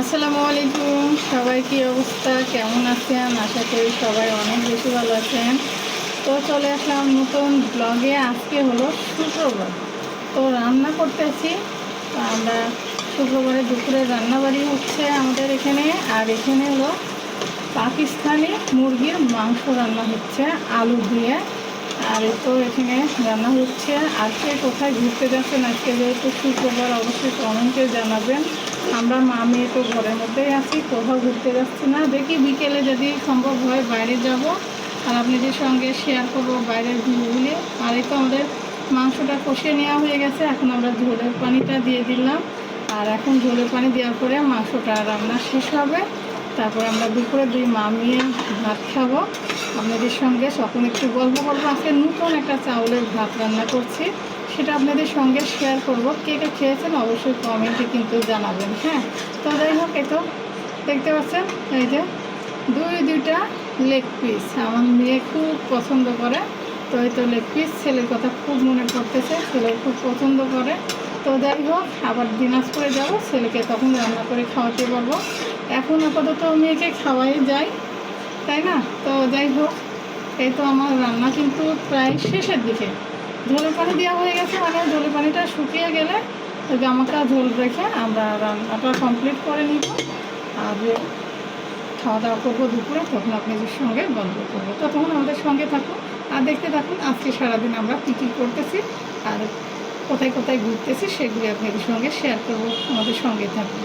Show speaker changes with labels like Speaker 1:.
Speaker 1: আসসালামু আলাইকুম। সবাই কি অবস্থা? কেমন আছেন? আশা করি সবাই অনেক বেশি ভালো আছেন। তো চলে আসলাম নতুন ব্লগে। আজকে হলো শুক্রবার। তো রান্না করতেছি তো আমরা শুক্রবারে দুপুরে রান্নাবাড়ি হচ্ছে আমাদের এখানে। আর এখানে হলো পাকিস্তানি মুরগির মাংস রান্না হচ্ছে, আলু দিয়ে। আর তো এখানে রান্না হচ্ছে। আজকে কোথায় ঘুরতে যাচ্ছেন? আজকে যেহেতু শুক্রবার, অবশ্যই কমেন্টে জানাবেন। আমরা মা মেয়ে তো ঘরের মধ্যেই আছি, কোথাও ঘুরতে যাচ্ছি না। দেখি বিকেলে যদি সম্ভব হয় বাইরে যাব আর আপনাদের সঙ্গে শেয়ার করব বাইরের ভিউগুলি আর এই তো আমাদের মাংসটা কষিয়ে নেওয়া হয়ে গেছে, এখন আমরা ঝোলের পানিটা দিয়ে দিলাম। আর এখন ঝোলের পানি দেওয়ার পরে মাংসটা রান্না শেষ হবে। তারপরে আমরা দুপুরে দুই মামিয়ে ভাত খাব। আপনাদের সঙ্গে তখন একটু গল্প করব। আজকে নতুন একটা চাউলের ভাত রান্না করছি। সেটা আপনাদের সঙ্গে শেয়ার করব। কে কে খেয়েছেন অবশ্যই কমেন্টে কিন্তু জানাবেন হ্যাঁ? তো যাই হোক এ তো দেখতে পাচ্ছেন, এই যে দুই দুইটা লেগ পিস আমার মেয়ে খুব পছন্দ করে, তো এই তো লেগ পিস ছেলের কথা খুব মনে পড়তেছে ছেলে খুব পছন্দ করে। তো যাই হোক, আবার দিনাজপুরে যাব, ছেলেকে তখন রান্না করে খাওয়াতে পারব এখন আপাতত মেয়েকে খাওয়াই যায় তাই না? তো যাই হোক, এই তো আমার রান্না কিন্তু প্রায় শেষের দিকে। ঝোলের পানি দেওয়া হয়ে গেছে মানে ঝোলের পানিটা শুকিয়ে গেলে গামাকা ঝোল রেখে আমরা রান্নাটা কমপ্লিট করে নিব। আর খাওয়া দাওয়া করব দুপুরে, তখন আপনাদের সঙ্গে গল্প করব। ততক্ষণ আমাদের সঙ্গে থাকুন আর দেখতে থাকুন আজকে সারাদিন আমরা কী কী করতেছি আর কোথায় কোথায় ঘুরতেছি, সেগুলি আপনাদের সঙ্গে শেয়ার করব। আমাদের সঙ্গে থাকুন।